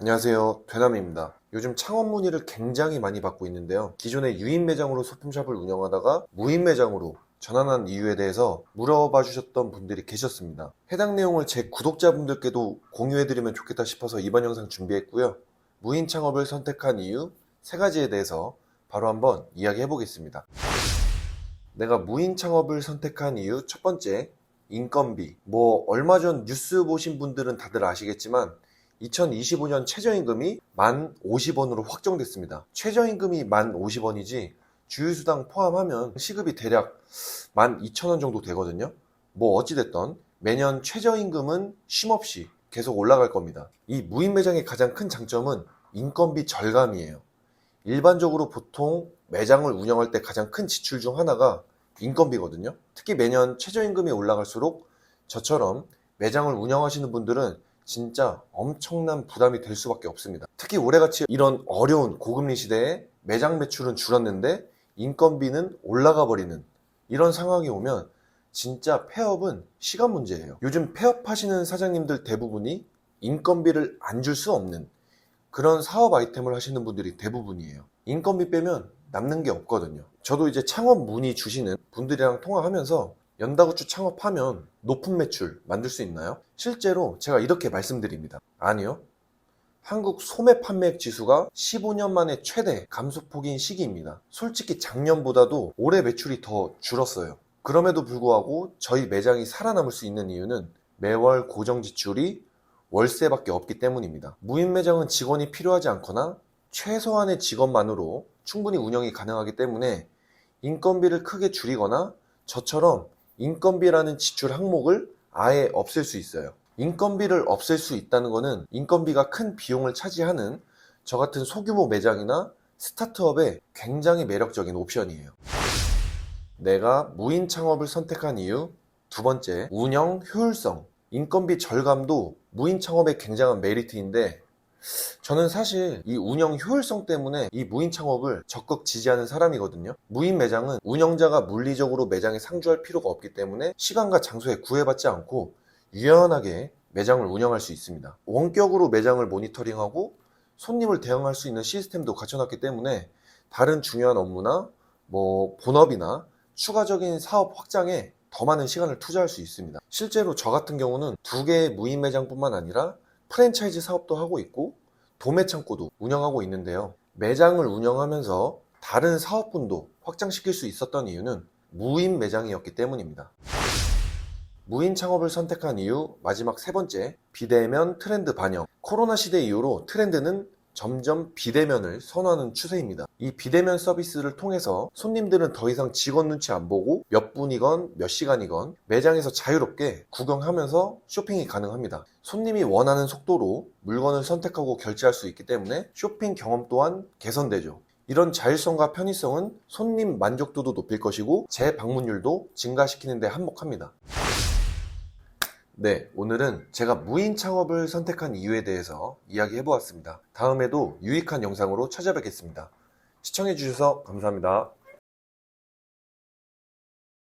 안녕하세요. 되남입니다. 요즘 창업 문의를 굉장히 많이 받고 있는데요. 기존에 유인 매장으로 소품샵을 운영하다가 무인 매장으로 전환한 이유에 대해서 물어봐 주셨던 분들이 계셨습니다. 해당 내용을 제 구독자분들께도 공유해드리면 좋겠다 싶어서 이번 영상 준비했고요. 무인 창업을 선택한 이유 세 가지에 대해서 바로 한번 이야기해 보겠습니다. 내가 무인 창업을 선택한 이유 첫 번째, 인건비. 뭐, 얼마 전 뉴스 보신 분들은 다들 아시겠지만, 2025년 최저임금이 만 50원으로 확정됐습니다. 최저임금이 만 50원이지, 주유수당 포함하면 시급이 대략 만 2천원 정도 되거든요. 뭐, 어찌됐던 매년 최저임금은 쉼없이 계속 올라갈 겁니다. 이 무인 매장의 가장 큰 장점은 인건비 절감이에요. 일반적으로 보통 매장을 운영할 때 가장 큰 지출 중 하나가 인건비거든요. 특히 매년 최저임금이 올라갈수록 저처럼 매장을 운영하시는 분들은 진짜 엄청난 부담이 될 수밖에 없습니다. 특히 올해같이 이런 어려운 고금리 시대에 매장 매출은 줄었는데 인건비는 올라가 버리는 이런 상황이 오면 진짜 폐업은 시간 문제예요. 요즘 폐업하시는 사장님들 대부분이 인건비를 안 줄 수 없는 그런 사업 아이템을 하시는 분들이 대부분이에요. 인건비 빼면 남는 게 없거든요. 저도 이제 창업 문의 주시는 분들이랑 통화하면서 연다구추 창업하면 높은 매출 만들 수 있나요? 실제로 제가 이렇게 말씀드립니다. 아니요. 한국 소매 판매액 지수가 15년 만에 최대 감소폭인 시기입니다. 솔직히 작년보다도 올해 매출이 더 줄었어요. 그럼에도 불구하고 저희 매장이 살아남을 수 있는 이유는 매월 고정 지출이 월세밖에 없기 때문입니다. 무인 매장은 직원이 필요하지 않거나 최소한의 직원만으로 충분히 운영이 가능하기 때문에 인건비를 크게 줄이거나 저처럼 인건비라는 지출 항목을 아예 없앨 수 있어요. 인건비를 없앨 수 있다는 것은 인건비가 큰 비용을 차지하는 저 같은 소규모 매장이나 스타트업에 굉장히 매력적인 옵션이에요. 내가 무인 창업을 선택한 이유 두 번째, 운영 효율성. 인건비 절감도 무인 창업의 굉장한 메리트인데 저는 사실 이 운영 효율성 때문에 이 무인 창업을 적극 지지하는 사람이거든요. 무인 매장은 운영자가 물리적으로 매장에 상주할 필요가 없기 때문에 시간과 장소에 구애받지 않고 유연하게 매장을 운영할 수 있습니다. 원격으로 매장을 모니터링하고 손님을 대응할 수 있는 시스템도 갖춰놨기 때문에 다른 중요한 업무나 뭐 본업이나 추가적인 사업 확장에 더 많은 시간을 투자할 수 있습니다. 실제로 저 같은 경우는 두 개의 무인 매장뿐만 아니라 프랜차이즈 사업도 하고 있고 도매 창고도 운영하고 있는데요. 매장을 운영하면서 다른 사업분도 확장시킬 수 있었던 이유는 무인 매장이었기 때문입니다. 무인 창업을 선택한 이유 마지막 세 번째 비대면 트렌드 반영 코로나 시대 이후로 트렌드는 점점 비대면을 선호하는 추세입니다. 이 비대면 서비스를 통해서 손님들은 더 이상 직원 눈치 안 보고 몇 분이건 몇 시간이건 매장에서 자유롭게 구경하면서 쇼핑이 가능합니다. 손님이 원하는 속도로 물건을 선택하고 결제할 수 있기 때문에 쇼핑 경험 또한 개선되죠. 이런 자율성과 편의성은 손님 만족도도 높일 것이고 재방문율도 증가시키는 데 한몫합니다. 네, 오늘은 제가 무인 창업을 선택한 이유에 대해서 이야기해 보았습니다. 다음에도 유익한 영상으로 찾아뵙겠습니다. 시청해 주셔서 감사합니다.